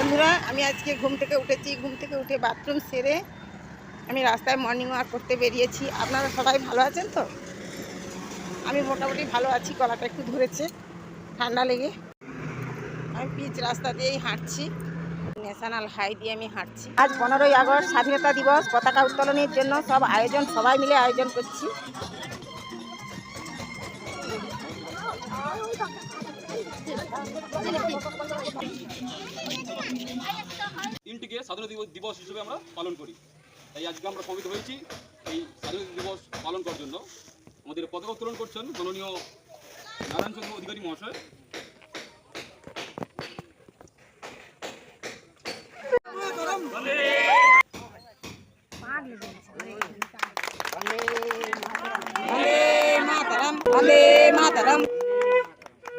বন্ধুরা, আমি আজকে ঘুম থেকে উঠেছি। ঘুম থেকে উঠে বাথরুম সেরে আমি রাস্তায় মর্নিং ওয়াক করতে বেরিয়েছি। আপনারা সবাই ভালো আছেন তো? আমি মোটামুটি ভালো আছি, গলাটা একটু ধরেছে, ঠান্ডা লেগে। আমি পিচ রাস্তা দিয়েই হাঁটছি। ন্যাশনাল হাই দিয়ে আমি হাঁটছি। আজ পনেরোই আগস্ট স্বাধীনতা দিবস, পতাকা উত্তোলনের জন্য সব আয়োজন, সবাই মিলে আয়োজন করছি। দিনটিকে স্বাধীনতা দিবস- হিসেবে আমরা পালন করি। তাই আজকে আমরা সমবেত হয়েছি এই স্বাধীনতা দিবস পালন করার জন্য। আমাদের পতাকা উত্তোলন করছেন মাননীয় নারায়ণ চন্দ্র অধিকারী মহাশয়।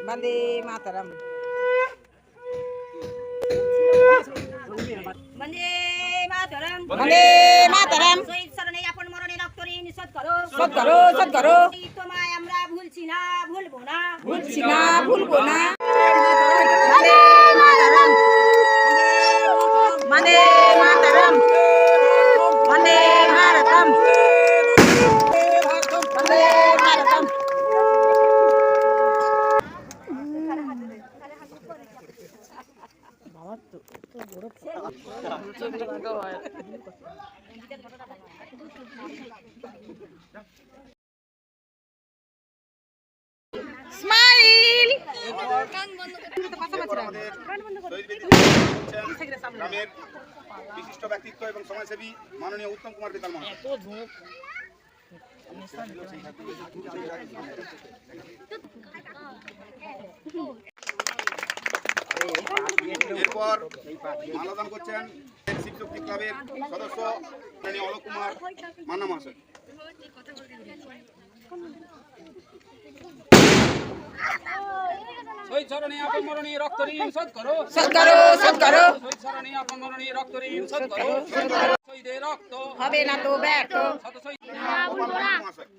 বন্দে মাতরম বন্দে মাতরম বন্দে মাতরম বন্দে মাতরম শহীদ স্মরণে আপন মরণে রক্ত ঋণ শোধ করো শোধ করো শোধ করো এই তোমায় আমরা ভুলছি না ভুলবো না ভুলছি না ভুলবো না স্মাইল গ্রামের বিশিষ্ট ব্যক্তিত্ব এবং সমাজসেবী মাননীয় উত্তম কুমার বেতাল মহাশয়। এরপর মালাদান করছেন শিবশক্তি ক্লাবের সদস্য অলোক কুমার মান্না মহাশয়। শহীদ স্মরণে আপন মরণে রক্ত ঋণ শোধ করো। শোধ করো শোধ করো। শহীদ স্মরণে আপন মরণে রক্ত ঋণ শোধ করো। শহীদের রক্ত হবে না তো ব্যর্থ। শত শহীদ গোপাল মান্না মহাশয়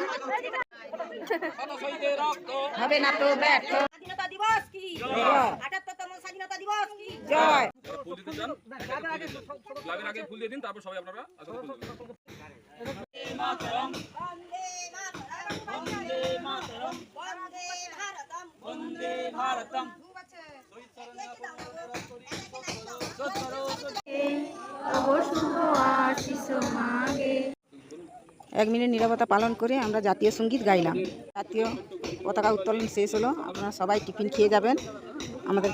শত শহীদের রক্ত হবে না তো ব্যর্থ স্বাধীনতা দিবস কি? জয়। আটাত্তরতম স্বাধীনতা দিবস কি? জয়। চান আগে ফুল দিয়ে দিন তারপর সবাই আপনারা আসলে ফুল দেবেন বন্দে মাতরম বন্দে ভারতম বন্দে ভারতম এক মিনিট নিরাপত্তা পালন করে আমরা জাতীয় সংগীত গাইলাম। জাতীয় পতাকা উত্তোলন শেষ হলো। আপনারা সবাই টিফিন খেয়ে যাবেন। আমাদের